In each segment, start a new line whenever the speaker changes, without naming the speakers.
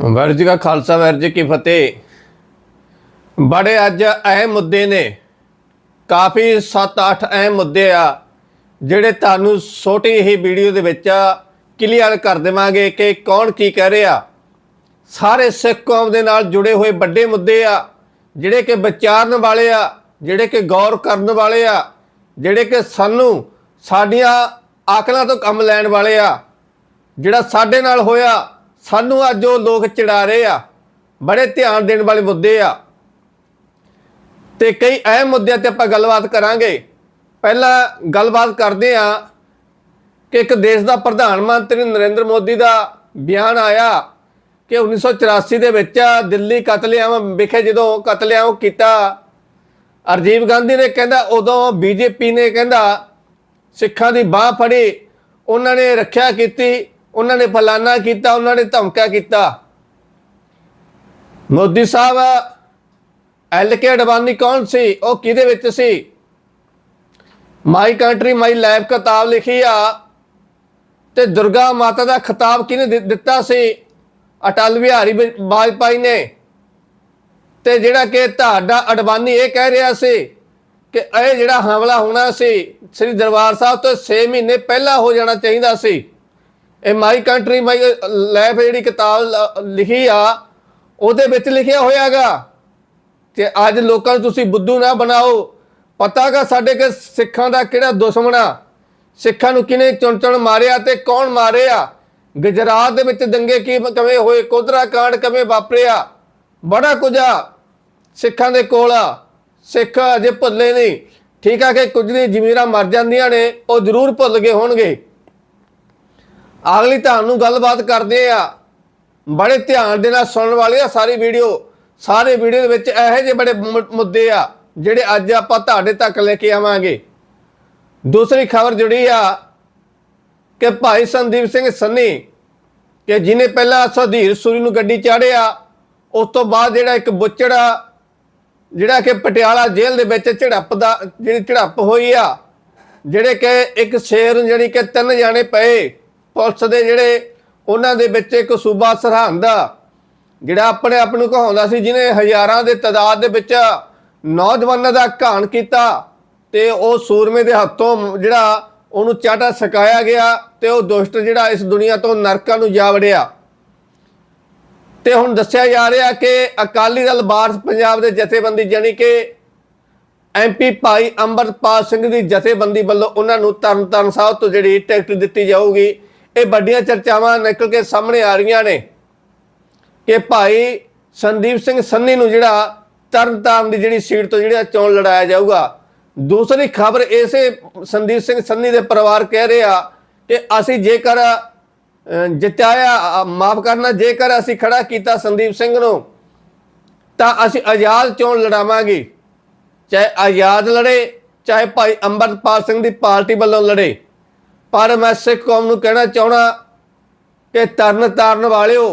ਵਾਹਿਗੁਰੂ ਜੀ ਕਾ ਖਾਲਸਾ ਵਾਹਿਗੁਰੂ ਜੀ ਕੀ ਫਤਿਹ। ਬੜੇ ਅੱਜ ਅਹਿਮ ਮੁੱਦੇ ਨੇ। ਕਾਫੀ 7-8 ਅਹਿਮ ਮੁੱਦੇ ਆ, ਜਿਹੜੇ ਤੁਹਾਨੂੰ ਛੋਟੀ ਹੀ ਵੀਡੀਓ ਦੇ ਵਿੱਚ ਕਲੀਅਰ ਕਰ ਦੇਵਾਂਗੇ ਕਿ ਕੌਣ ਕੀ ਕਹਿ ਰਿਹਾ। ਸਾਰੇ ਸਿੱਖ ਕੌਮ ਦੇ ਨਾਲ ਜੁੜੇ ਹੋਏ ਵੱਡੇ ਮੁੱਦੇ ਆ, ਜਿਹੜੇ ਕਿ ਵਿਚਾਰਨ ਵਾਲੇ ਆ, ਜਿਹੜੇ ਕਿ ਗੌਰ ਕਰਨ ਵਾਲੇ ਆ, ਜਿਹੜੇ ਕਿ ਸਾਨੂੰ ਸਾਡੀਆਂ ਆਕਲਾਂ ਤੋਂ ਕੰਮ ਲੈਣ ਵਾਲੇ ਆ, ਜਿਹੜਾ ਸਾਡੇ ਨਾਲ ਹੋਇਆ ਸਾਨੂੰ ਅੱਜ ਉਹ ਲੋਕ ਚਿੜਾ ਰਹੇ ਆ, ਬੜੇ ਧਿਆਨ ਦੇਣ ਵਾਲੇ ਮੁੱਦੇ ਆ। ਤੇ ਕਈ ਅਹਿਮ ਮੁੱਦਿਆਂ ਤੇ ਆਪਾਂ ਗੱਲਬਾਤ ਕਰਾਂਗੇ। ਪਹਿਲਾਂ ਗੱਲਬਾਤ ਕਰਦੇ ਆ ਕਿ ਇੱਕ ਦੇਸ਼ ਦਾ ਪ੍ਰਧਾਨ ਮੰਤਰੀ ਨਰਿੰਦਰ ਮੋਦੀ ਦਾ ਬਿਆਨ ਆਇਆ ਕਿ 1984 ਦੇ ਵਿੱਚ ਦਿੱਲੀ ਕਤਲੇਆਮ ਵਿਖੇ ਜਦੋਂ ਕਤਲੇਆਮ ਕੀਤਾ, ਅਰਜੀਵ ਗਾਂਧੀ ਨੇ ਕਹਿੰਦਾ, ਉਦੋਂ ਬੀਜੇਪੀ ਨੇ ਕਹਿੰਦਾ, ਸਿੱਖਾਂ ਦੀ ਬਾਹ ਫੜੀ, ਉਹਨਾਂ ਨੇ ਰੱਖਿਆ ਕੀਤੀ ਉਹਨਾਂ ਨੇ ਫਲਾਨਾ ਕੀਤਾ, ਉਹਨਾਂ ਨੇ ਧਮਕਾ ਕੀਤਾ। ਮੋਦੀ ਸਾਹਿਬ, ਐਲ ਕੇ ਅਡਵਾਨੀ ਕੌਣ ਸੀ? ਉਹ ਕਿਹਦੇ ਵਿੱਚ ਸੀ? ਮਾਈ ਕੰਟਰੀ ਮਾਈ ਲਾਈਫ ਕਿਤਾਬ ਲਿਖੀ ਆ। ਤੇ ਦੁਰਗਾ ਮਾਤਾ ਦਾ ਖਿਤਾਬ ਕਿਹਨੇ ਦਿੱਤਾ ਸੀ? ਅਟਲ ਬਿਹਾਰੀ ਵਾਜਪਾਈ ਨੇ। ਤੇ ਜਿਹੜਾ ਕਿ ਤੁਹਾਡਾ ਅਡਵਾਨੀ ਇਹ ਕਹਿ ਰਿਹਾ ਸੀ ਕਿ ਇਹ ਜਿਹੜਾ ਹਮਲਾ ਹੋਣਾ ਸੀ, ਸ੍ਰੀ ਦਰਬਾਰ ਸਾਹਿਬ ਤੋਂ 6 ਮਹੀਨੇ ਪਹਿਲਾਂ ਹੋ ਜਾਣਾ ਚਾਹੀਦਾ ਸੀ। ਇਹ ਮਾਈ ਕੰਟਰੀ ਮਾਈ ਲਾਈਫ ਜਿਹੜੀ ਕਿਤਾਬ ਲ- ਲਿਖੀ ਆ, ਉਹਦੇ ਵਿੱਚ ਲਿਖਿਆ ਹੋਇਆਗਾ। ਕਿ ਅੱਜ ਲੋਕਾਂ ਨੂੰ ਤੁਸੀਂ ਬੁੱਧੂ ਨਾ ਬਣਾਓ। ਪਤਾਗਾ ਸਾਡੇ ਕਿ ਸਿੱਖਾਂ ਦਾ ਕਿਹੜਾ ਦੁਸ਼ਮਣ ਆ? ਸਿੱਖਾਂ ਨੂੰ ਕਿਨੇ ਚੁਣ ਚੁਣ ਮਾਰਿਆ ਤੇ ਕੌਣ ਮਾਰਿਆ? ਗੁਜਰਾਤ ਦੇ ਵਿੱਚ ਦੰਗੇ ਕੀ ਕਵੇਂ ਹੋਏ? ਕੋਦਰਾ ਕਾਂਡ ਕਵੇਂ ਵਾਪਰਿਆ? ਬੜਾ ਕੁਝ ਆ ਸਿੱਖਾਂ ਦੇ ਕੋਲ ਆ। ਸਿੱਖ ਅਜੇ ਭੁੱਲੇ ਨਹੀਂ। ਠੀਕ ਆ ਕਿ ਕੁਝ ਦੀ ਜ਼ਮੀਰਾਂ ਮਰ ਜਾਂਦੀਆਂ ਨੇ, ਉਹ ਜ਼ਰੂਰ ਭੁੱਲ ਗਏ ਹੋਣਗੇ। ਅਗਲੀ ਤੁਹਾਨੂੰ ਗੱਲਬਾਤ ਕਰਦੇ ਆ। ਬੜੇ ਧਿਆਨ ਦੇ ਨਾਲ ਸੁਣਨ ਵਾਲੇ ਆ ਸਾਰੀ ਵੀਡੀਓ। ਸਾਰੇ ਵੀਡੀਓ ਦੇ ਵਿੱਚ ਇਹੋ ਜਿਹੇ ਬੜੇ ਮੁ- ਮੁੱਦੇ ਆ, ਜਿਹੜੇ ਅੱਜ ਆਪਾਂ ਤੁਹਾਡੇ ਤੱਕ ਲੈ ਕੇ ਆਵਾਂਗੇ। ਦੂਸਰੀ ਖਬਰ ਜੁੜੀ ਆ ਕਿ ਭਾਈ ਸੰਦੀਪ ਸਿੰਘ ਸੰਨੀ, ਕਿ ਜਿਨੇ ਪਹਿਲਾਂ ਸੁਧੀਰ ਸੂਰੀ ਨੂੰ ਗੱਡੀ ਚਾੜਿਆ, ਉਸ ਤੋਂ ਬਾਅਦ ਜਿਹੜਾ ਇੱਕ ਬੁੱਚੜਾ, ਜਿਹੜਾ ਕਿ ਪਟਿਆਲਾ ਜੇਲ੍ਹ ਦੇ ਵਿੱਚ ਝੜਪ ਦਾ ਜਿਹੜੀ ਝੜਪ ਹੋਈ ਆ, ਜਿਹੜੇ ਕਿ ਇੱਕ ਸ਼ੇਰ ਨੂੰ ਜਿਹੜੀ ਕਿ ਤਿੰਨ ਜਾਣੇ ਪਏ। ਪੁਲਿਸ ਦੇ ਜਿਹੜੇ ਉਹਨਾਂ ਦੇ ਵਿੱਚ ਇੱਕ ਸੂਬਾ ਸਰਹੰਦ ਦਾ ਜਿਹੜਾ ਆਪਣੇ ਆਪ ਨੂੰ ਕਹਾਉਂਦਾ ਸੀ, ਜਿਹਨੇ ਹਜ਼ਾਰਾਂ ਦੇ ਤਾਦਾਦ ਦੇ ਵਿੱਚ ਨੌਜਵਾਨਾਂ ਦਾ ਘਾਣ ਕੀਤਾ ਤੇ ਉਹ ਸੂਰਮੇ ਦੇ ਹੱਥੋਂ ਜਿਹੜਾ ਉਹਨੂੰ ਚਾਟਾ ਸਕਾਇਆ ਗਿਆ ਤੇ ਉਹ ਦੁਸ਼ਟ ਜਿਹੜਾ ਇਸ ਦੁਨੀਆ ਤੋਂ ਨਰਕਾਂ ਨੂੰ ਜਾ ਵੜਿਆ। ਤੇ ਹੁਣ ਦੱਸਿਆ ਜਾ ਰਿਹਾ ਕਿ ਅਕਾਲੀ ਦਲ ਬਾਰਸ ਪੰਜਾਬ ਦੇ ਜਥੇਬੰਦੀ ਜਾਨੀ ਕਿ ਐਮਪੀ ਭਾਈ ਅੰਮ੍ਰਿਤਪਾਲ ਸਿੰਘ ਦੀ ਜਥੇਬੰਦੀ ਵੱਲੋਂ ਉਹਨਾਂ ਨੂੰ ਤਰਨਤਾਰਨ ਸਾਹਿਬ ਤੋਂ ਜਿਹੜੀ ਟਿਕਟ ਦਿੱਤੀ ਜਾਊਗੀ। ਇਹ ਵੱਡੀਆਂ ਚਰਚਾਵਾਂ ਨਿਕਲ ਕੇ ਸਾਹਮਣੇ ਆ ਰਹੀਆਂ ਨੇ ਕਿ ਭਾਈ ਸੰਦੀਪ ਸਿੰਘ ਸੰਨੀ ਨੂੰ ਜਿਹੜਾ ਤਰਨਤਾਰਨ ਦੀ ਜਿਹੜੀ ਸੀਟ ਤੋਂ ਜਿਹੜਾ ਚੋਣ ਲੜਾਇਆ ਜਾਊਗਾ। ਦੂਸਰੀ ਖਬਰ ਇਸੇ ਸੰਦੀਪ ਸਿੰਘ ਸੰਨੀ ਦੇ ਪਰਿਵਾਰ ਕਹਿ ਰਹੇ ਆ ਕਿ ਅਸੀਂ ਜੇਕਰ ਅ, ਜਿਤਾਇਆ ਮਾਫ ਕਰਨਾ ਜੇਕਰ ਅਸੀਂ ਖੜਾ ਕੀਤਾ ਸੰਦੀਪ ਸਿੰਘ ਨੂੰ ਤਾਂ ਅਸੀਂ ਆਜ਼ਾਦ ਚੋਣ ਲੜਾਵਾਂਗੇ। ਚਾਹੇ ਆਜ਼ਾਦ ਲੜੇ ਚਾਹੇ ਭਾਈ ਅੰਮ੍ਰਿਤਪਾਲ ਸਿੰਘ ਦੀ ਪਾਰਟੀ ਵੱਲੋਂ ਲੜੇ। ਪਰ ਮੈਂ ਸਿੱਖ ਕੌਮ ਨੂੰ ਕਹਿਣਾ ਚਾਹਣਾ ਕਿ ਤਰਨ ਤਾਰਨ ਵਾਲਿਓ,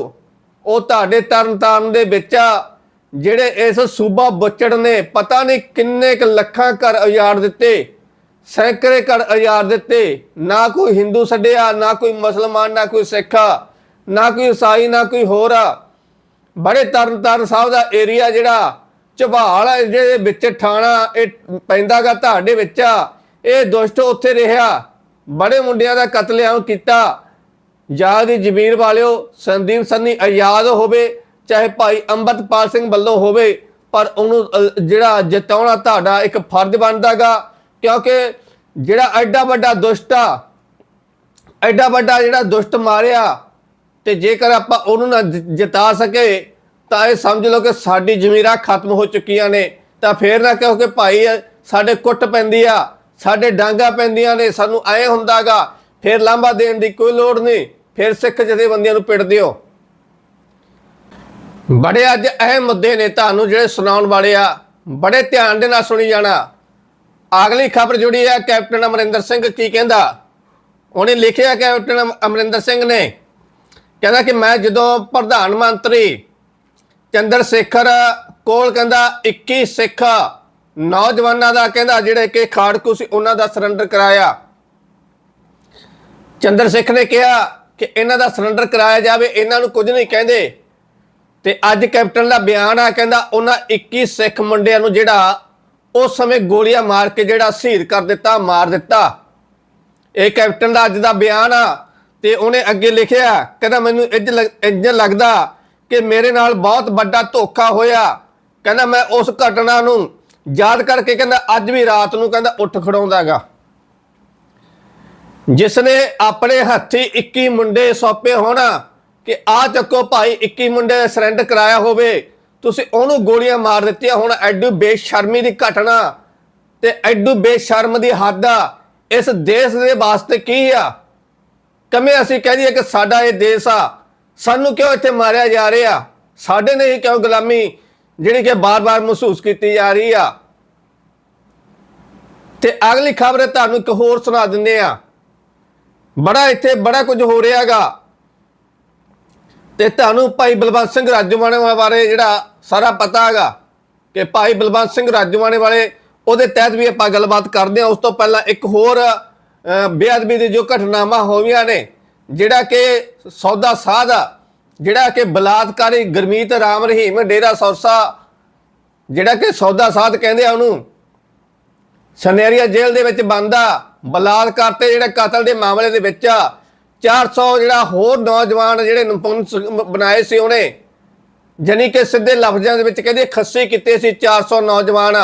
ਉਹ ਤੁਹਾਡੇ ਤਰਨ ਤਾਰਨ ਦੇ ਵਿੱਚ ਆ, ਜਿਹੜੇ ਇਸ ਸੂਬਾ ਬੁੱਚੜ ਨੇ ਪਤਾ ਨਹੀਂ ਕਿੰਨੇ ਕ ਲੱਖਾਂ ਘਰ ਉਜਾੜ ਦਿੱਤੇ, ਸੈਂਕੜੇ ਘਰ ਉਜਾੜ ਦਿੱਤੇ, ਨਾ ਕੋਈ ਹਿੰਦੂ ਛੱਡਿਆ ਨਾ ਕੋਈ ਮੁਸਲਮਾਨ, ਨਾ ਕੋਈ ਸਿੱਖ ਨਾ ਕੋਈ ਈਸਾਈ, ਨਾ ਕੋਈ ਹੋਰ ਆ। ਬੜੇ ਤਰਨ ਤਾਰਨ ਸਾਹਿਬ ਦਾ ਏਰੀਆ ਜਿਹੜਾ, ਝਬਾਲ ਹੈ ਜਿਹਦੇ ਵਿੱਚ ਠਾਣਾ, ਇਹ ਪੈਂਦਾਗਾ ਤੁਹਾਡੇ ਵਿੱਚ ਆ, ਇਹ ਦੁਸ਼ਟ ਉੱਥੇ ਰਿਹਾ। ਬੜੇ ਮੁੰਡਿਆਂ ਦਾ ਕਤਲੇਆਮ ਕੀਤਾ। ਯਾਦ ਜ਼ਮੀਰ ਵਾਲਿਓ, ਸੰਦੀਪ ਸੰਨੀ ਆਜ਼ਾਦ ਹੋਵੇ, ਚਾਹੇ ਭਾਈ ਅੰਮ੍ਰਿਤਪਾਲ ਸਿੰਘ ਵੱਲੋਂ ਹੋਵੇ, ਪਰ ਉਹਨੂੰ ਜਿਹੜਾ ਜਿਤਾਉਣਾ ਤੁਹਾਡਾ ਇੱਕ ਫਰਜ਼ ਬਣਦਾਗਾ, ਕਿਉਂਕਿ ਜਿਹੜਾ ਐਡਾ ਵੱਡਾ ਦੁਸ਼ਟ ਆ, ਐਡਾ ਵੱਡਾ ਜਿਹੜਾ ਦੁਸ਼ਟ ਮਾਰਿਆ, ਤੇ ਜੇਕਰ ਆਪਾਂ ਉਹਨੂੰ ਨਾ ਜਿ- ਜਿਤਾ ਸਕੇ, ਤਾਂ ਇਹ ਸਮਝ ਲਓ ਕਿ ਸਾਡੀ ਜ਼ਮੀਰਾਂ ਖਤਮ ਹੋ ਚੁੱਕੀਆਂ ਨੇ, ਤਾਂ ਫੇਰ ਨਾ ਕਹੋ ਕਿ ਭਾਈ, ਸਾਡੇ ਕੁੱਟ ਪੈਂਦੀ ਆ। ਸਾਡੇ ਡਾਂਗਾ ਪੈਂਦੀਆਂ ਨੇ, ਸਾਨੂੰ ਐ ਹੁੰਦਾਗਾ, ਫਿਰ ਲਾਂਭਾ ਦੇਣ ਦੀ ਕੋਈ ਲੋੜ ਨਹੀਂ, ਫਿਰ ਸਿੱਖ ਜਥੇਬੰਦੀਆਂ ਨੂੰ ਪਿੱਟ ਦਿਓ ਬੜੇ ਅੱਜ ਅਹਿਮ ਮੁੱਦੇ ਨੇ ਤੁਹਾਨੂੰ ਜਿਹੜੇ ਸੁਣਾਉਣ ਵਾਲੇ ਆ, ਬੜੇ ਧਿਆਨ ਦੇ ਨਾਲ ਸੁਣੀ ਜਾਣਾ। ਅਗਲੀ ਖਬਰ ਜੁੜੀ ਹੈ, ਕੈਪਟਨ ਅਮਰਿੰਦਰ ਸਿੰਘ ਕੀ ਕਹਿੰਦਾ? ਉਹਨੇ ਲਿਖਿਆ ਕੈਪਟਨ ਅਮਰਿੰਦਰ ਸਿੰਘ ਨੇ, ਕਹਿੰਦਾ ਕਿ ਮੈਂ ਜਦੋਂ ਪ੍ਰਧਾਨ ਮੰਤਰੀ ਚੰਦਰ ਸ਼ੇਖਰ ਕੋਲ ਕਹਿੰਦਾ 21 ਸਿੱਖ ਨੌਜਵਾਨਾਂ ਦਾ ਕਹਿੰਦਾ ਜਿਹੜੇ ਕਿ ਖਾੜਕੂ ਸੀ, ਉਹਨਾਂ ਦਾ ਸਰੈਂਡਰ ਕਰਾਇਆ। ਚੰਦਰ ਸਿੱਖ ਨੇ ਕਿਹਾ ਕਿ ਇਹਨਾਂ ਦਾ ਸਰੈਂਡਰ ਕਰਾਇਆ ਜਾਵੇ, ਇਹਨਾਂ ਨੂੰ ਕੁਝ ਨਹੀਂ ਕਹਿੰਦੇ। ਤੇ ਅੱਜ ਕੈਪਟਨ ਦਾ ਬਿਆਨ ਆ, ਕਹਿੰਦਾ ਉਹਨਾਂ 21 ਸਿੱਖ ਮੁੰਡਿਆਂ ਨੂੰ ਜਿਹੜਾ ਉਸ ਸਮੇਂ ਗੋਲੀਆਂ ਮਾਰ ਕੇ ਜਿਹੜਾ ਸ਼ਹੀਦ ਕਰ ਦਿੱਤਾ, ਮਾਰ ਦਿੱਤਾ। ਇਹ ਕੈਪਟਨ ਦਾ ਅੱਜ ਦਾ ਬਿਆਨ ਆ, ਤੇ ਉਹਨੇ ਅੱਗੇ ਲਿਖਿਆ, ਕਹਿੰਦਾ ਮੈਨੂੰ ਇੰਜ ਲੱਗ- ਲੱਗਦਾ ਕਿ ਮੇਰੇ ਨਾਲ ਬਹੁਤ ਵੱਡਾ ਧੋਖਾ ਹੋਇਆ। ਕਹਿੰਦਾ ਮੈਂ ਉਸ ਘਟਨਾ ਨੂੰ ਯਾਦ ਕਰਕੇ ਕਹਿੰਦਾ, ਅੱਜ ਵੀ ਰਾਤ ਨੂੰ ਕਹਿੰਦਾ ਉੱਠ ਖੜਾਉਂਦਾਗਾ ਜਿਸ ਨੇ ਆਪਣੇ ਹੱਥੀ 21 ਮੁੰਡੇ ਸੌਪੇ ਹੋਣਾ ਕਿ ਆ ਚੱਕੋ ਭਾਈ 21 ਮੁੰਡੇ ਸਰੈਂਡਰ ਕਰਾਇਆ ਹੋਵੇ, ਤੁਸੀਂ ਉਹਨੂੰ ਗੋਲੀਆਂ ਮਾਰ ਦਿੱਤੀਆਂ ਹੁਣ, ਐਡੂ ਬੇਸ਼ਰਮੀ ਦੀ ਘਟਨਾ ਤੇ ਐਡੂ ਬੇਸ਼ਰਮ ਦੀ ਹੱਦ ਆ। ਇਸ ਦੇਸ਼ ਦੇ ਵਾਸਤੇ ਕੀ ਆ? ਕਮੇ ਅਸੀਂ ਕਹਿ ਦਈਏ ਕਿ ਸਾਡਾ ਇਹ ਦੇਸ਼ ਆ। ਸਾਨੂੰ ਕਿਉਂ ਇੱਥੇ ਮਾਰਿਆ ਜਾ ਰਿਹਾ? ਸਾਡੇ ਨੇ ਹੀ ਕਿਉਂ ਗੁਲਾਮੀ? ਜਿਹੜੀ ਕਿ ਬਾਰ-ਬਾਰ ਮਹਿਸੂਸ ਕੀਤੀ ਜਾ ਰਹੀ ਆ। ਤੇ ਅਗਲੀ ਖਬਰ ਤੁਹਾਨੂੰ ਇੱਕ ਹੋਰ ਸੁਣਾ ਦਿੰਦੇ ਆ। ਬੜਾ ਇੱਥੇ ਬੜਾ ਕੁਝ ਹੋ ਰਿਹਾਗਾ। ਤੇ ਤੁਹਾਨੂੰ ਭਾਈ ਬਲਵੰਤ ਸਿੰਘ ਰਾਜੋਵਾਣੇ ਬਾਰੇ ਜਿਹੜਾ ਸਾਰਾ ਪਤਾ ਹੈਗਾ ਕਿ ਭਾਈ ਬਲਵੰਤ ਸਿੰਘ ਰਾਜੋਵਾਣੇ ਵਾਲੇ ਉਹਦੇ ਤਹਿਤ ਵੀ ਆਪਾਂ ਗੱਲਬਾਤ ਕਰਦੇ ਹਾਂ ਉਸ ਤੋਂ ਪਹਿਲਾਂ ਇੱਕ ਹੋਰ ਬੇਅਦਬੀ ਦੀ ਜੋ ਘਟਨਾਵਾਂ ਹੋਈਆਂ ਨੇ, ਜਿਹੜਾ ਕਿ ਸੌਦਾ ਸਾਧ ਆ। ਜਿਹੜਾ ਕਿ ਬਲਾਤਕਾਰੀ ਗਰਮੀਤ ਰਾਮ ਰਹੀਮ, ਡੇਰਾ ਸੌਸਾ, ਜਿਹੜਾ ਕਿ ਸੌਦਾ ਸਾਧ ਕਹਿੰਦੇ ਆ ਉਹਨੂੰ, ਸਨੇਰੀਆ ਜੇਲ੍ਹ ਦੇ ਵਿੱਚ ਬੰਦ ਆ। ਬਲਾਤਕਾਰ ਤੇ ਜਿਹੜਾ ਕਤਲ ਦੇ ਮਾਮਲੇ ਦੇ ਵਿੱਚ ਆ 400 ਜਿਹੜਾ ਹੋਰ ਨੌਜਵਾਨ ਜਿਹੜੇ ਨਪੁੰਸਕ ਬਣਾਏ ਸੀ ਉਹਨੇ ਜਾਨੀ ਕਿ ਸਿੱਧੇ ਲਫ਼ਜ਼ਾਂ ਦੇ ਵਿੱਚ ਕਹਿੰਦੇ ਖੱਸੇ ਕੀਤੇ ਸੀ 400 ਨੌਜਵਾਨ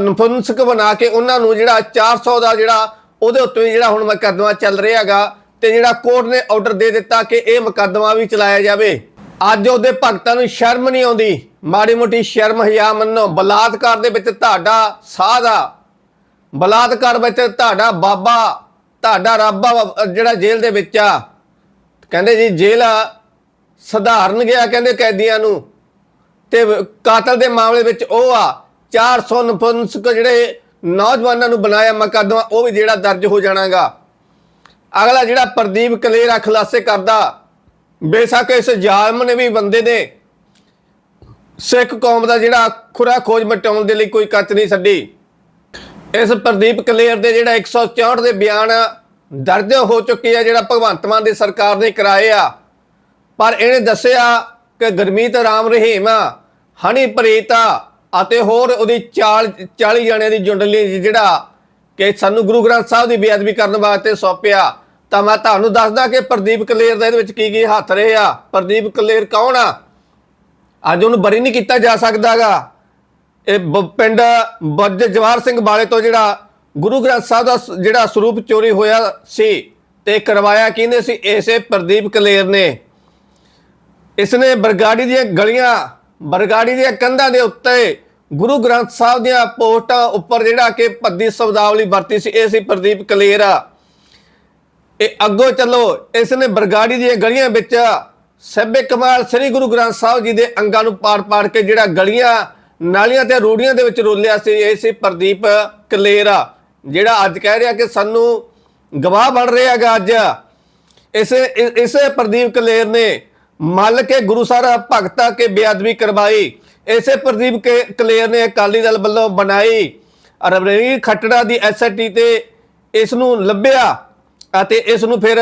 ਨਪੁੰਸਕ ਬਣਾ ਕੇ ਉਹਨਾਂ ਨੂੰ ਜਿਹੜਾ 400 ਦਾ ਜਿਹੜਾ, ਉਹਦੇ ਉੱਤੇ ਜਿਹੜਾ ਹੁਣ ਮੁਕੱਦਮਾ ਚੱਲ ਰਿਹਾ ਹੈਗਾ। ਤੇ ਜਿਹੜਾ ਕੋਰਟ ਨੇ ਆਰਡਰ ਦੇ ਦਿੱਤਾ ਕਿ ਇਹ ਮੁਕੱਦਮਾ ਵੀ ਚਲਾਇਆ ਜਾਵੇ। ਅੱਜ ਉਹਦੇ ਭਗਤਾਂ ਨੂੰ ਸ਼ਰਮ ਨਹੀਂ ਆਉਂਦੀ। ਮਾੜੀ ਮੋਟੀ ਸ਼ਰਮ ਹਿਆ ਮੰਨੋ। ਬਲਾਤਕਾਰ ਦੇ ਵਿੱਚ ਤੁਹਾਡਾ ਸਾਧ ਆ। ਬਲਾਤਕਾਰ ਵਿੱਚ ਤੁਹਾਡਾ ਬਾਬਾ ਤੁਹਾਡਾ ਰੱਬ ਜਿਹੜਾ ਜੇਲ੍ਹ ਦੇ ਵਿੱਚ ਆ। ਕਹਿੰਦੇ ਜੀ ਜੇਲ੍ਹ ਆ, ਸਧਾਰਨ ਗਿਆ ਕਹਿੰਦੇ ਕੈਦੀਆਂ ਨੂੰ। ਤੇ ਕਾਤਲ ਦੇ ਮਾਮਲੇ ਵਿੱਚ ਉਹ ਆ 400 ਨਪੁੰਸਕ ਜਿਹੜੇ ਨੌਜਵਾਨਾਂ ਨੂੰ ਬਣਾਇਆ ਮੁਕੱਦਮਾ ਉਹ ਵੀ ਜਿਹੜਾ ਦਰਜ ਹੋ ਜਾਣਾਗਾ। ਅਗਲਾ ਜਿਹੜਾ ਪ੍ਰਦੀਪ ਕਲੇਰਾ ਖੁਲਾਸੇ ਕਰਦਾ, ਬੇਸ਼ੱਕ ਇਸ ਜ਼ਾਲਮ ਨੇ ਵੀ ਬੰਦੇ ਨੇ ਸਿੱਖ ਕੌਮ ਦਾ ਜਿਹੜਾ ਖੁਰਾ ਖੋਜ ਮਟਾਉਣ ਦੇ ਲਈ ਕੋਈ ਕੱਚ ਨਹੀਂ ਛੱਡੀ। ਇਸ ਪ੍ਰਦੀਪ ਕਲੇਰ ਦੇ ਜਿਹੜਾ 164 ਦੇ ਬਿਆਨ ਦਰਜ ਹੋ ਚੁੱਕੇ ਆ, ਜਿਹੜਾ ਭਗਵੰਤ ਮਾਨ ਦੀ ਸਰਕਾਰ ਨੇ ਕਰਾਏ ਆ। ਪਰ ਇਹਨੇ ਦੱਸਿਆ ਕਿ ਗਰਮੀਤ ਰਾਮ ਰਹੀਮ, ਹਨੀ ਪ੍ਰੀਤਾ ਅਤੇ ਹੋਰ ਉਹਦੀ 40 40 ਜਣਿਆਂ ਦੀ ਜੁੰਡਲੀ ਜਿਹੜਾ ਕਿ ਸਾਨੂੰ ਗੁਰੂ ਗ੍ਰੰਥ ਸਾਹਿਬ ਦੀ ਬੇਅਦਬੀ ਕਰਨ ਵਾਸਤੇ ਸੌਂਪਿਆ। ਤਾਂ ਮੈਂ ਤੁਹਾਨੂੰ ਦੱਸਦਾ ਕਿ ਪ੍ਰਦੀਪ ਕਲੇਰ ਦਾ ਇਹਦੇ ਵਿੱਚ ਕੀ ਕੀ ਹੱਥ ਰਹੇ ਆ। ਪ੍ਰਦੀਪ ਕਲੇਰ ਕੌਣ ਆ? ਅੱਜ ਉਹਨੂੰ ਬਰੀ ਨਹੀਂ ਕੀਤਾ ਜਾ ਸਕਦਾਗਾ। ਇਹ ਬ- ਪਿੰਡ ਬੱਜ ਜਵਾਰ ਸਿੰਘ ਵਾਲੇ ਤੋਂ ਜਿਹੜਾ ਗੁਰੂ ਗ੍ਰੰਥ ਸਾਹਿਬ ਦਾ ਜਿਹੜਾ ਸਰੂਪ ਚੋਰੀ ਹੋਇਆ ਸੀ ਤੇ ਕਰਵਾਇਆ ਕਿਹਨੇ ਸੀ? ਇਸੇ ਪ੍ਰਦੀਪ ਕਲੇਰ ਨੇ। ਇਸਨੇ ਬਰਗਾੜੀ ਦੀਆਂ ਗਲੀਆਂ, ਬਰਗਾੜੀ ਦੀਆਂ ਕੰਧਾਂ ਦੇ ਉੱਤੇ ਗੁਰੂ ਗ੍ਰੰਥ ਸਾਹਿਬ ਦੀਆਂ ਪੋਸਟਾਂ ਉੱਪਰ ਜਿਹੜਾ ਕਿ ਭੱਦੀ ਸ਼ਬਦਾਵਲੀ ਵਰਤੀ ਸੀ, ਇਹ ਸੀ ਪ੍ਰਦੀਪ ਕਲੇਰ ਆ। ਇਹ ਅੱਗੋਂ ਚੱਲੋ, ਇਸ ਨੇ ਬਰਗਾੜੀ ਦੀਆਂ ਗਲੀਆਂ ਵਿੱਚ ਸੱਬੇ ਕਮਾਲ ਸ੍ਰੀ ਗੁਰੂ ਗ੍ਰੰਥ ਸਾਹਿਬ ਜੀ ਦੇ ਅੰਗਾਂ ਨੂੰ ਪਾੜ-ਪਾੜ ਕੇ ਜਿਹੜਾ ਗਲੀਆਂ, ਨਾਲੀਆਂ ਤੇ ਰੋੜੀਆਂ ਦੇ ਵਿੱਚ ਰੋਲਿਆ ਸੀ, ਇਹ ਸੀ ਪ੍ਰਦੀਪ ਕਲੇਰਾ, ਜਿਹੜਾ ਅੱਜ ਕਹਿ ਰਿਹਾ ਕਿ ਸਾਨੂੰ ਗਵਾਹ ਬਣ ਰਿਹਾ ਹੈਗਾ ਅੱਜ। ਇਸੇ ਇਸੇ ਪ੍ਰਦੀਪ ਕਲੇਰ ਨੇ ਮੱਲ ਕੇ ਗੁਰੂ ਸਾਹਿਬ ਭਗਤਾ ਕੇ ਬੇਅਦਬੀ ਕਰਵਾਈ। ਇਸੇ ਪ੍ਰਦੀਪ ਕੇ ਕਲੇਰ ਨੇ ਅਕਾਲੀ ਦਲ ਵੱਲੋਂ ਬਣਾਈ ਰਵਨੀਤ ਖੱਟੜਾ ਦੀ ਐਸਟੀ ਤੇ ਇਸ ਨੂੰ ਲੱਭਿਆ। ਅਤੇ ਇਸ ਨੂੰ ਫਿਰ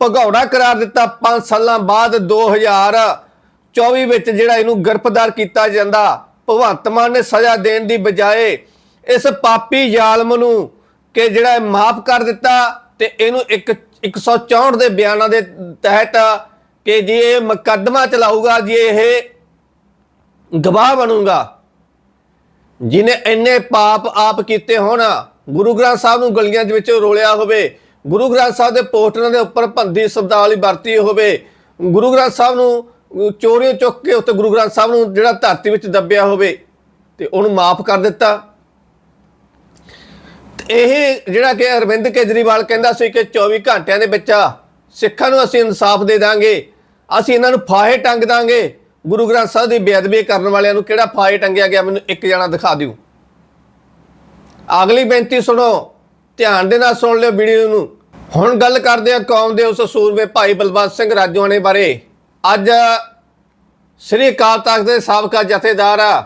ਭਗੌੜਾ ਕਰਾਰ ਦਿੱਤਾ 5 ਸਾਲਾਂ ਬਾਅਦ 2024 ਵਿੱਚ ਜਿਹੜਾ ਇਹਨੂੰ ਗ੍ਰਿਫਤਾਰ ਕੀਤਾ ਜਾਂਦਾ। ਭਗਵੰਤ ਮਾਨ ਨੇ ਸਜ਼ਾ ਦੇਣ ਦੀ ਬਜਾਏ ਇਸ ਪਾਪੀ ਜ਼ਾਲਮ ਨੂੰ ਕਿ ਜਿਹੜਾ ਮਾਫ ਕਰ ਦਿੱਤਾ ਤੇ ਇਹਨੂੰ ਇੱਕ 164 ਦੇ ਬਿਆਨਾਂ ਦੇ ਤਹਿਤ ਕਿ ਜੀ ਇਹ ਮੁਕੱਦਮਾ ਚਲਾਊਗਾ, ਜੀ ਇਹ ਗਵਾਹ ਬਣੂਗਾ। ਜਿਨੇ ਇੰਨੇ ਪਾਪ ਆਪ ਕੀਤੇ ਹੋਣ, ਗੁਰੂ ਗ੍ਰੰਥ ਸਾਹਿਬ ਨੂੰ ਗਲੀਆਂ ਦੇ ਵਿੱਚ ਰੋਲਿਆ ਹੋਵੇ ਗੁਰੂ ਗ੍ਰੰਥ ਸਾਹਿਬ ਦੇ ਪੋਸਟਰਾਂ ਦੇ ਉੱਪਰ ਭੰਦੀ ਸ਼ਬਦਾਵਲੀ ਵਰਤੀ ਹੋਵੇ। ਗੁਰੂ ਗ੍ਰੰਥ ਸਾਹਿਬ ਨੂੰ ਚੋਰੀਆਂ ਚੁੱਕ ਕੇ ਉੱਤੇ ਗੁਰੂ ਗ੍ਰੰਥ ਸਾਹਿਬ ਨੂੰ ਜਿਹੜਾ ਧਰਤੀ ਵਿੱਚ ਦੱਬਿਆ ਹੋਵੇ, ਤੇ ਉਹਨੂੰ ਮਾਫ ਕਰ ਦਿੱਤਾ। ਇਹ ਜਿਹੜਾ ਕਿ ਅਰਵਿੰਦ ਕੇਜਰੀਵਾਲ ਕਹਿੰਦਾ ਸੀ ਕਿ 24 ਘੰਟਿਆਂ ਦੇ ਵਿੱਚ ਸਿੱਖਾਂ ਨੂੰ ਅਸੀਂ ਇਨਸਾਫ ਦੇ ਦਾਂਗੇ, ਅਸੀਂ ਇਹਨਾਂ ਨੂੰ ਫਾਹੇ ਟੰਗ ਦਾਂਗੇ। ਗੁਰੂ ਗ੍ਰੰਥ ਸਾਹਿਬ ਦੀ ਬੇਅਦਬੀ ਕਰਨ ਵਾਲਿਆਂ ਨੂੰ ਕਿਹੜਾ ਫਾਹੇ ਟੰਗਿਆ ਗਿਆ, ਮੈਨੂੰ ਇੱਕ ਜਣਾ ਦਿਖਾ ਦਿਓ। ਅਗਲੀ ਬੇਨਤੀ ਸੁਣੋ ਧਿਆਨ ਦੇ ਨਾਲ ਸੁਣ ਲਿਓ ਵੀਡੀਓ ਨੂੰ। ਹੁਣ ਗੱਲ ਕਰਦੇ ਆ ਕੌਮ ਦੇ ਉਸ ਸੂਰਮੇ ਭਾਈ ਬਲਵੰਤ ਸਿੰਘ ਰਾਜੋਆਣੇ ਬਾਰੇ। ਅੱਜ ਸ੍ਰੀ ਅਕਾਲ ਤਖਤ ਦੇ ਸਾਬਕਾ ਜਥੇਦਾਰ ਆ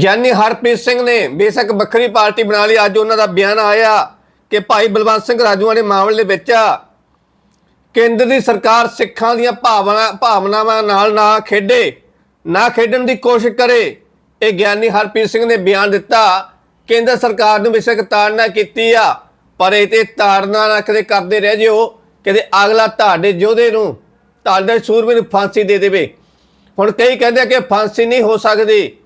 ਗਿਆਨੀ ਹਰਪ੍ਰੀਤ ਸਿੰਘ ਨੇ ਬੇਸ਼ੱਕ ਵੱਖਰੀ ਪਾਰਟੀ ਬਣਾ ਲਈ। ਅੱਜ ਉਹਨਾਂ ਦਾ ਬਿਆਨ ਆਇਆ ਕਿ ਭਾਈ ਬਲਵੰਤ ਸਿੰਘ ਰਾਜੂਆਂ ਦੇ ਮਾਮਲੇ ਵਿੱਚ ਕੇਂਦਰ ਦੀ ਸਰਕਾਰ ਸਿੱਖਾਂ ਦੀਆਂ ਭਾਵਨਾ ਭਾਵਨਾਵਾਂ ਨਾਲ ਨਾ ਖੇਡੇ, ਨਾ ਖੇਡਣ ਦੀ ਕੋਸ਼ਿਸ਼ ਕਰੇ। ਇਹ ਗਿਆਨੀ ਹਰਪ੍ਰੀਤ ਸਿੰਘ ਨੇ ਬਿਆਨ ਦਿੱਤਾ ਕੇਂਦਰ ਸਰਕਾਰ ਨੂੰ ਬੇਸ਼ੱਕ ਤਾੜਨਾ ਕੀਤੀ ਆ, ਪਰ ਇਹ ਤੇ ਤਾੜਨਾ ਨਾ ਕਦੇ ਕਰਦੇ ਰਹਿ ਜਿਓ ਕਦੇ ਅਗਲਾ ਤੁਹਾਡੇ ਯੋਧੇ ਨੂੰ, ਤੁਹਾਡੇ ਸੂਰਮੇ ਨੂੰ ਫਾਂਸੀ ਦੇ ਦੇਵੇ। ਹੁਣ ਕਈ ਕਹਿੰਦੇ ਕਿ ਫਾਂਸੀ ਨਹੀਂ ਹੋ ਸਕਦੀ।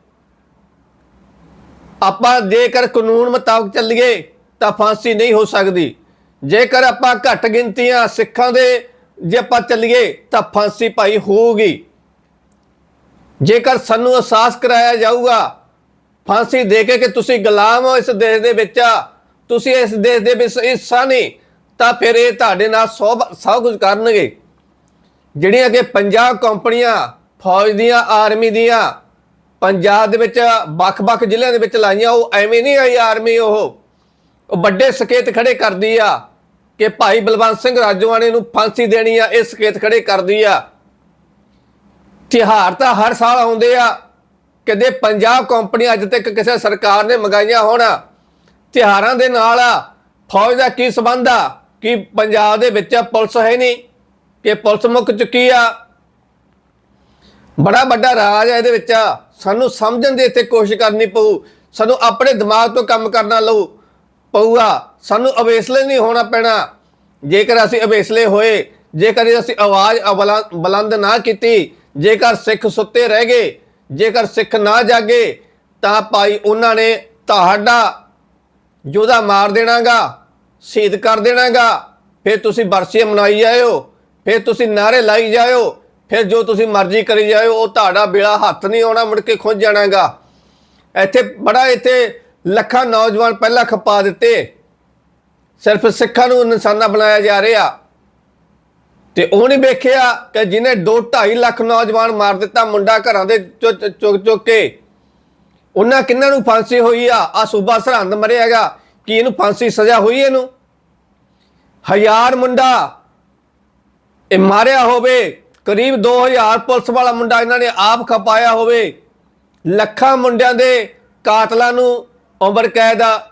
ਆਪਾਂ ਜੇਕਰ ਕਾਨੂੰਨ ਮੁਤਾਬਕ ਚੱਲੀਏ, ਤਾਂ ਫਾਂਸੀ ਨਹੀਂ ਹੋ ਸਕਦੀ। ਜੇਕਰ ਆਪਾਂ ਘੱਟ ਗਿਣਤੀਆਂ ਸਿੱਖਾਂ ਦੇ, ਜੇ ਆਪਾਂ ਚੱਲੀਏ, ਤਾਂ ਫਾਂਸੀ ਭਾਈ ਹੋਊਗੀ। ਜੇਕਰ ਸਾਨੂੰ ਅਹਿਸਾਸ ਕਰਾਇਆ ਜਾਊਗਾ ਫਾਂਸੀ ਦੇ ਕੇ ਕਿ ਤੁਸੀਂ ਗੁਲਾਮ ਹੋ ਇਸ ਦੇਸ਼ ਦੇ ਵਿੱਚ ਤੁਸੀਂ ਇਸ ਦੇਸ਼ ਦੇ ਵਿੱਚ ਹਿੱਸਾ ਨਹੀਂ, ਤਾਂ ਫਿਰ ਇਹ ਤੁਹਾਡੇ ਨਾਲ ਸਭ ਸਭ ਕੁਝ ਕਰਨਗੇ। ਜਿਹੜੀਆਂ ਕਿ ਪੰਜਾਬ ਕੰਪਨੀਆਂ, ਫੌਜ ਦੀਆਂ, ਆਰਮੀ ਦੀਆਂ, ਪੰਜਾਬ ਦੇ ਵਿੱਚ ਵੱਖ-ਵੱਖ ਜ਼ਿਲ੍ਹਿਆਂ ਦੇ ਵਿੱਚ ਲਾਈਆਂ, ਉਹ ਐਵੇਂ ਨਹੀਂ ਆਈ ਆਰਮੀ ਉਹ। ਉਹ ਵੱਡੇ ਸਕੇਤ ਖੜੇ ਕਰਦੀ ਆ ਕਿ ਭਾਈ ਬਲਵੰਤ ਸਿੰਘ ਰਾਜੋਆਣੇ ਨੂੰ ਫਾਂਸੀ ਦੇਣੀ ਆ, ਇਹ ਸਕੇਤ ਖੜੇ ਕਰਦੀ ਆ। ਤਿਹਾਰ ਤਾਂ ਹਰ ਸਾਲ ਆਉਂਦੇ ਆ। ਕਦੇ ਪੰਜਾਬ ਕੰਪਨੀ ਅੱਜ ਤੱਕ ਕਿਸੇ ਸਰਕਾਰ ਨੇ ਮੰਗਾਈਆਂ ਹੋਣ। ਤਿਹਾਰਾਂ ਦੇ ਨਾਲ ਫੌਜ ਦਾ ਕੀ ਸਬੰਧ ਆ? ਕਿ ਪੰਜਾਬ ਦੇ ਵਿੱਚ ਪੁਲਿਸ ਹੈ ਨਹੀਂ? ਕਿ ਪੁਲਿਸ ਮੁੱਕ ਚੁੱਕੀ ਆ? ਬੜਾ ਵੱਡਾ ਰਾਜ ਹੈ ਇਹਦੇ ਵਿੱਚ। ਸਾਨੂੰ ਸਮਝਣ ਦੀ ਇੱਥੇ ਕੋਸ਼ਿਸ਼ ਕਰਨੀ ਪਊ। ਸਾਨੂੰ ਆਪਣੇ ਦਿਮਾਗ ਤੋਂ ਕੰਮ ਕਰਨਾ ਲਊ ਪਊਗਾ। ਸਾਨੂੰ ਅਵੇਸਲੇ ਨਹੀਂ ਹੋਣਾ ਪੈਣਾ। ਜੇਕਰ ਅਸੀਂ ਅਵੇਸਲੇ ਹੋਏ, ਜੇਕਰ ਅਸੀਂ ਆਵਾਜ਼ ਅਬਲਾ- ਬੁਲੰਦ ਨਾ ਕੀਤੀ, ਜੇਕਰ ਸਿੱਖ ਸੁੱਤੇ ਰਹਿ ਗਏ ਜੇਕਰ ਸਿੱਖ ਨਾ ਜਾਗੇ, ਤਾਂ ਭਾਈ ਉਹਨਾਂ ਨੇ ਤੁਹਾਡਾ ਯੋਧਾ ਮਾਰ ਦੇਣਾਗਾ, ਸ਼ਹੀਦ ਕਰ ਦੇਣਾਗਾ। ਫਿਰ ਤੁਸੀਂ ਬਰਸੀਆਂ ਮਨਾਈ ਜਾਇਓ, ਫਿਰ ਤੁਸੀਂ ਨਾਰੇ ਲਾਈ ਜਾਇਓ, ਫਿਰ ਜੋ ਤੁਸੀਂ ਮਰਜ਼ੀ ਕਰੀ ਜਾਇਓ, ਉਹ ਤੁਹਾਡਾ ਬੇੜਾ ਹੱਥ ਨਹੀਂ ਆਉਣਾ, ਮੁੜ ਕੇ ਖੁੰਝ ਜਾਣਾਗਾ। ਇੱਥੇ ਬੜਾ ਇੱਥੇ ਲੱਖਾਂ ਨੌਜਵਾਨ ਪਹਿਲਾਂ ਖਪਾ ਦਿੱਤੇ। ਸਿਰਫ ਸਿੱਖਾਂ ਨੂੰ ਇਨਸਾਨਾ ਬਣਾਇਆ ਜਾ ਰਿਹਾ। ਤੇ ਉਹ ਨਹੀਂ ਵੇਖਿਆ ਕਿ ਜਿਹਨੇ 2.5 ਲੱਖ ਨੌਜਵਾਨ ਮਾਰ ਦਿੱਤਾ ਮੁੰਡਾ ਘਰਾਂ ਦੇ ਚੁ- ਚੁੱਕ ਚੁੱਕ ਕੇ। ਉਹਨਾਂ ਕਿੰਨਾਂ ਨੂੰ ਫਾਂਸੀ ਹੋਈ ਆ? ਆ ਸੂਬਾ ਸਰਹੰਦ ਮਰਿਆਗਾ ਕੀ ਇਹਨੂੰ ਫਾਂਸੀ ਸਜ਼ਾ ਹੋਈ ਇਹਨੂੰ? ਹਜ਼ਾਰ ਮੁੰਡਾ ਇਹ ਮਾਰਿਆ ਹੋਵੇ। ਕਰੀਬ 2000 ਪੁਲਿਸ ਵਾਲਾ ਮੁੰਡਾ ਇਹਨਾਂ ਨੇ ਆਪ ਖਪਾਇਆ ਹੋਵੇ। ਲੱਖਾਂ ਮੁੰਡਿਆਂ ਦੇ ਕਾਤਲਾਂ ਨੂੰ ਉਮਰ ਕੈਦ ਆ।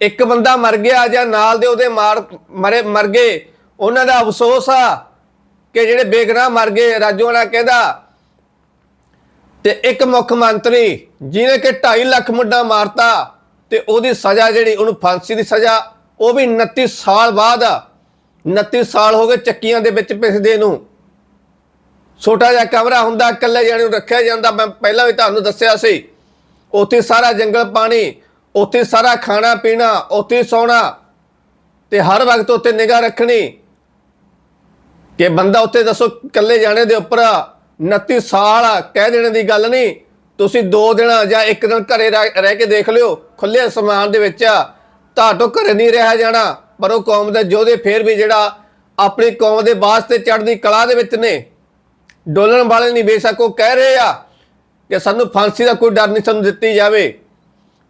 ਇੱਕ ਬੰਦਾ ਮਰ ਗਿਆ ਜਾਂ ਨਾਲ ਦੇ ਉਹਦੇ ਮਾਰ ਮਰੇ ਮਰ ਗਏ। ਉਹਨਾਂ ਦਾ ਅਫਸੋਸ ਆ ਕਿ ਜਿਹੜੇ ਬੇਗਨਾਹ ਮਰ ਗਏ ਰਾਜੋਆਣਾ ਕਹਿੰਦਾ, ਤੇ ਇੱਕ ਮੁੱਖ ਮੰਤਰੀ ਜਿਹਨੇ ਕਿ 2.5 ਲੱਖ ਮੁੰਡਾ ਮਾਰਤਾ ਤੇ ਉਹਦੀ ਸਜ਼ਾ ਜਿਹੜੀ, ਉਹਨੂੰ ਫਾਂਸੀ ਦੀ ਸਜ਼ਾ, ਉਹ ਵੀ 29 ਸਾਲ ਬਾਅਦ 29 ਸਾਲ ਹੋ ਗਏ ਚੱਕੀਆਂ ਦੇ ਵਿੱਚ ਪਿਸਦੇ ਨੂੰ। ਛੋਟਾ ਜਿਹਾ ਕਮਰਾ ਹੁੰਦਾ, ਇਕੱਲੇ ਜਾਣੇ ਨੂੰ ਰੱਖਿਆ ਜਾਂਦਾ, ਮੈਂ ਪਹਿਲਾਂ ਵੀ ਤੁਹਾਨੂੰ ਦੱਸਿਆ ਸੀ। ਉੱਥੇ ਸਾਰਾ ਜੰਗਲ ਪਾਣੀ, ਉੱਥੇ ਸਾਰਾ ਖਾਣਾ ਪੀਣਾ, ਉੱਥੇ ਸੌਣਾ, ਤੇ ਹਰ ਵਕਤ ਉੱਤੇ ਨਿਗਾਹ ਰੱਖਣੀ ਕਿ ਬੰਦਾ ਉੱਥੇ ਦੱਸੋ ਇਕੱਲੇ ਜਾਣੇ ਦੇ ਉੱਪਰ 29 ਸਾਲ ਕਹਿ ਦੇਣੇ ਦੀ ਗੱਲ ਨਹੀਂ। ਤੁਸੀਂ ਦੋ ਦਿਨ ਜਾਂ ਇੱਕ ਦਿਨ ਘਰੇ ਰਹਿ ਰਹਿ ਕੇ ਦੇਖ ਲਿਓ ਖੁੱਲੇ ਅਸਮਾਨ ਦੇ ਵਿੱਚ ਤੁਹਾਡੋਂ ਘਰੇ ਨਹੀਂ ਰਹਿ ਜਾਣਾ, ਪਰ ਉਹ ਕੌਮ ਦੇ ਯੋਧੇ ਫੇਰ ਵੀ ਜਿਹੜਾ ਆਪਣੀ ਕੌਮ ਦੇ ਵਾਸਤੇ ਚੜ੍ਹਦੀ ਕਲਾ ਦੇ ਵਿੱਚ ਨੇ। ਡੋਲਣ ਵਾਲੇ ਨਹੀਂ, ਬੇਸ਼ੱਕ ਉਹ ਕਹਿ ਰਹੇ ਆ ਕਿ ਸਾਨੂੰ ਫਾਂਸੀ ਦਾ ਕੋਈ ਡਰ ਨਹੀਂ ਸਾਨੂੰ ਦਿੱਤੀ ਜਾਵੇ।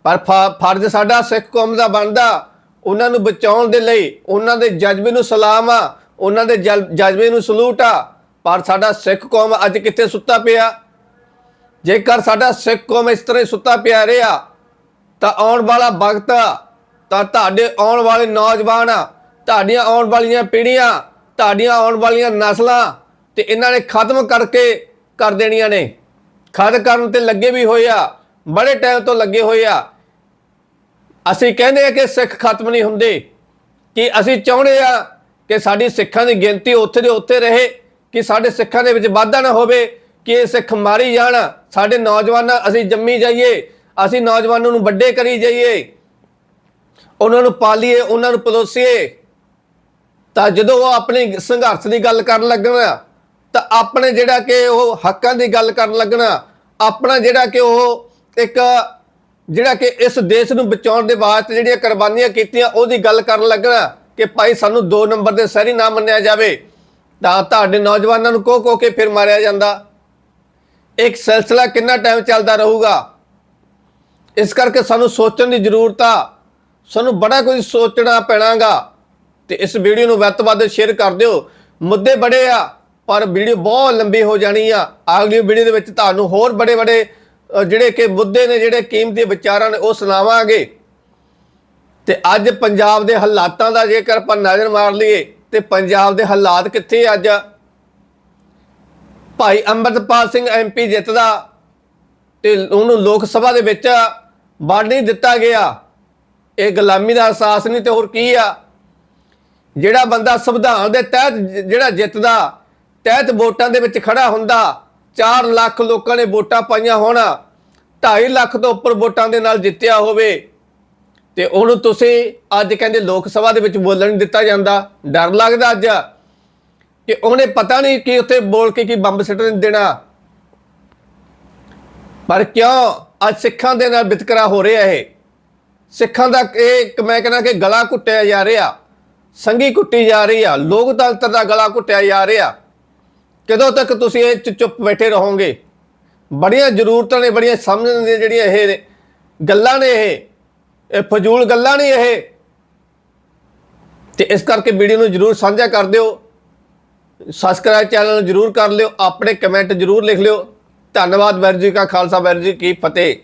ਪਰ ਫਰਜ਼ ਸਾਡਾ ਸਿੱਖ ਕੌਮ ਦਾ ਬਣਦਾ। ਉਹਨਾਂ ਨੂੰ ਬਚਾਉਣ ਦੇ ਲਈ, ਉਹਨਾਂ ਦੇ ਜਜ਼ਬੇ ਨੂੰ ਸਲਾਮ ਆ। ਉਹਨਾਂ ਦੇ ਜਲ- ਜਜ਼ਬੇ ਨੂੰ ਸਲੂਟ ਆ, ਪਰ ਸਾਡਾ ਸਿੱਖ ਕੌਮ ਅੱਜ ਕਿੱਥੇ ਸੁੱਤਾ ਪਿਆ? ਜੇਕਰ ਸਾਡਾ ਸਿੱਖ ਕੌਮ ਇਸ ਤਰ੍ਹਾਂ ਸੁੱਤਾ ਪਿਆ ਰਿਹਾ, ਤਾਂ ਆਉਣ ਵਾਲਾ ਵਕਤ ਤਾਂ ਤੁਹਾਡੇ ਆਉਣ ਵਾਲੇ ਨੌਜਵਾਨ ਤੁਹਾਡੀਆਂ ਆਉਣ ਵਾਲੀਆਂ ਪੀੜ੍ਹੀਆਂ, ਤੁਹਾਡੀਆਂ ਆਉਣ ਵਾਲੀਆਂ ਨਸਲਾਂ, ਤੇ ਇਹਨਾਂ ਨੇ ਖਤਮ ਕਰਕੇ ਕਰ ਦੇਣੀਆਂ ਨੇ। ਖਤਮ ਕਰਨ ਤੇ ਲੱਗੇ ਵੀ ਹੋਏ ਆ, ਬੜੇ ਟਾਈਮ ਤੋਂ ਲੱਗੇ ਹੋਏ ਆ। ਅਸੀਂ ਕਹਿੰਦੇ ਆ ਕਿ ਸਿੱਖ ਖਤਮ ਨਹੀਂ ਹੁੰਦੇ, ਕਿ ਅਸੀਂ ਚਾਹੁੰਦੇ ਆ ਕਿ ਸਾਡੀ ਸਿੱਖਾਂ ਦੀ ਗਿਣਤੀ ਉੱਥੇ ਦੇ ਉੱਥੇ ਰਹੇ, ਕਿ ਸਾਡੇ ਸਿੱਖਾਂ ਦੇ ਵਿੱਚ ਵਾਧਾ ਨਾ ਹੋਵੇ, ਕਿ ਇਹ ਸਿੱਖ ਮਾਰੀ ਜਾਣ। ਸਾਡੇ ਨੌਜਵਾਨਾਂ, ਅਸੀਂ ਜੰਮੀ ਜਾਈਏ, ਅਸੀਂ ਨੌਜਵਾਨਾਂ ਨੂੰ ਵੱਡੇ ਕਰੀ ਜਾਈਏ। ਉਹਨਾਂ ਨੂੰ ਪਾਲੀਏ, ਉਹਨਾਂ ਨੂੰ ਪਲੋਸੀਏ ਤਾਂ ਜਦੋਂ ਉਹ ਆਪਣੀ ਸੰਘਰਸ਼ ਦੀ ਗੱਲ ਕਰਨ ਲੱਗਣਾ, ਤਾਂ ਆਪਣੇ ਜਿਹੜਾ ਕਿ ਉਹ ਹੱਕਾਂ ਦੀ ਗੱਲ ਕਰਨ ਲੱਗਣਾ, ਆਪਣਾ ਜਿਹੜਾ ਕਿ ਉਹ ਇੱਕ ਜਿਹੜਾ ਕਿ ਇਸ ਦੇਸ਼ ਨੂੰ ਬਚਾਉਣ ਦੇ ਵਾਸਤੇ ਜਿਹੜੀਆਂ ਕੁਰਬਾਨੀਆਂ ਕੀਤੀਆਂ, ਉਹਦੀ ਗੱਲ ਕਰਨ ਲੱਗਣਾ। ਕਿ ਭਾਈ ਸਾਨੂੰ 2 ਨੰਬਰ ਦੇ ਸਹਿਰੀ ਨਾ ਮੰਨਿਆ ਜਾਵੇ, ਤਾਂ ਤੁਹਾਡੇ ਨੌਜਵਾਨਾਂ ਨੂੰ ਕੋ ਕੋ ਕੇ ਫਿਰ ਮਾਰਿਆ ਜਾਂਦਾ। ਇੱਕ ਸਿਲਸਿਲਾ ਕਿੰਨਾ ਟਾਈਮ ਚੱਲਦਾ ਰਹੂਗਾ? ਇਸ ਕਰਕੇ ਸਾਨੂੰ ਸੋਚਣ ਦੀ ਜ਼ਰੂਰਤ ਆ। ਸਾਨੂੰ ਬੜਾ ਕੁਝ ਸੋਚਣਾ ਪੈਣਾਗਾ। ਤੇ ਇਸ ਵੀਡੀਓ ਨੂੰ ਵੱਧ ਤੋਂ ਵੱਧ ਸ਼ੇਅਰ ਕਰ ਦਿਓ। ਮੁੱਦੇ ਬੜੇ ਆ, ਪਰ ਵੀਡੀਓ ਬਹੁਤ ਲੰਬੀ ਹੋ ਜਾਣੀ ਆ। ਅਗਲੀ ਵੀਡੀਓ ਦੇ ਵਿੱਚ ਤੁਹਾਨੂੰ ਹੋਰ ਬੜੇ ਬੜੇ ਜਿਹੜੇ ਕਿ ਮੁੱਦੇ ਨੇ, ਜਿਹੜੇ ਕੀਮਤੀ ਵਿਚਾਰਾਂ ਨੇ ਉਹ ਸੁਣਾਵਾਂਗੇ। ਤੇ ਅੱਜ ਪੰਜਾਬ ਦੇ ਹਾਲਾਤਾਂ ਦਾ ਜੇਕਰ ਆਪਾਂ ਨਜ਼ਰ ਮਾਰ ਲਈਏ, ਤੇ ਪੰਜਾਬ ਦੇ ਹਾਲਾਤ ਕਿੱਥੇ ਅੱਜ? ਭਾਈ ਅੰਮ੍ਰਿਤਪਾਲ ਸਿੰਘ ਐਮਪੀ ਜਿੱਤਦਾ ਤੇ ਉਹਨੂੰ ਲੋਕ ਸਭਾ ਦੇ ਵਿੱਚ ਵੜ ਨਹੀਂ ਦਿੱਤਾ ਗਿਆ। ਇਹ ਗੁਲਾਮੀ ਦਾ ਅਹਿਸਾਸ ਨਹੀਂ ਤੇ ਹੋਰ ਕੀ ਆ? ਜਿਹੜਾ ਬੰਦਾ ਸੰਵਿਧਾਨ ਦੇ ਤਹਿਤ ਜਿਹੜਾ ਜਿੱਤਦਾ, ਤਹਿਤ ਵੋਟਾਂ ਦੇ ਵਿੱਚ ਖੜਾ ਹੁੰਦਾ 4 ਲੱਖ ਲੋਕਾਂ ਨੇ ਵੋਟਾਂ ਪਾਈਆਂ ਹੋਣ 2.5 ਲੱਖ ਤੋਂ ਉੱਪਰ ਵੋਟਾਂ ਦੇ ਨਾਲ ਜਿੱਤਿਆ ਹੋਵੇ ਤੇ ਉਹਨੂੰ ਤੁਸੀਂ ਅੱਜ ਕਹਿੰਦੇ ਲੋਕ ਸਭਾ ਦੇ ਵਿੱਚ ਬੋਲਣ ਦਿੱਤਾ ਜਾਂਦਾ। ਡਰ ਲੱਗਦਾ ਅੱਜ। ਕਿ ਉਹਨੇ ਪਤਾ ਨਹੀਂ ਕਿ ਉੱਥੇ ਬੋਲ ਕੇ ਕੀ ਬੰਬ ਸਿੱਟ ਦੇਣਾ। ਪਰ ਕਿਉਂ? ਅੱਜ ਸਿੱਖਾਂ ਦੇ ਨਾਲ ਵਿਤਕਰਾ ਹੋ ਰਿਹਾ ਇਹ। ਸਿੱਖਾਂ ਦਾ ਇਹ ਮੈਂ ਕਹਿੰਦਾ ਕਿ ਗਲਾ ਘੁੱਟਿਆ ਜਾ ਰਿਹਾ। ਸੰਗੀ ਕੁੱਟੀ ਜਾ ਰਹੀ ਆ। ਲੋਕਤੰਤਰ ਦਾ ਗਲਾ ਘੁੱਟਿਆ ਜਾ ਰਿਹਾ। ਕਦੋਂ ਤੱਕ ਤੁਸੀਂ ਇਹ 'ਚ ਚੁੱਪ ਬੈਠੇ ਰਹੋਗੇ? ਬੜੀਆਂ ਜ਼ਰੂਰਤਾਂ ਨੇ, ਬੜੀਆਂ ਸਮਝਣ ਦੀਆਂ ਜਿਹੜੀਆਂ ਇਹ ਗੱਲਾਂ ਨੇ ਇਹ। ਇਹ ਫਜ਼ੂਲ ਗੱਲਾਂ ਨਹੀਂ ਇਹ। ਤੇ ਇਸ ਕਰਕੇ ਵੀਡੀਓ ਨੂੰ ਜਰੂਰ ਸਾਂਝਾ ਕਰ ਦਿਓ। ਸਬਸਕ੍ਰਾਈਬ ਚੈਨਲ ਨੂੰ ਜਰੂਰ ਕਰ ਲਿਓ। ਆਪਣੇ ਕਮੈਂਟ ਜਰੂਰ ਲਿਖ ਲਿਓ। ਧੰਨਵਾਦ ਵੈਰ ਜੀ ਕਾ ਖਾਲਸਾ ਵੈਰ ਜੀ ਕੀ ਫਤਿਹ।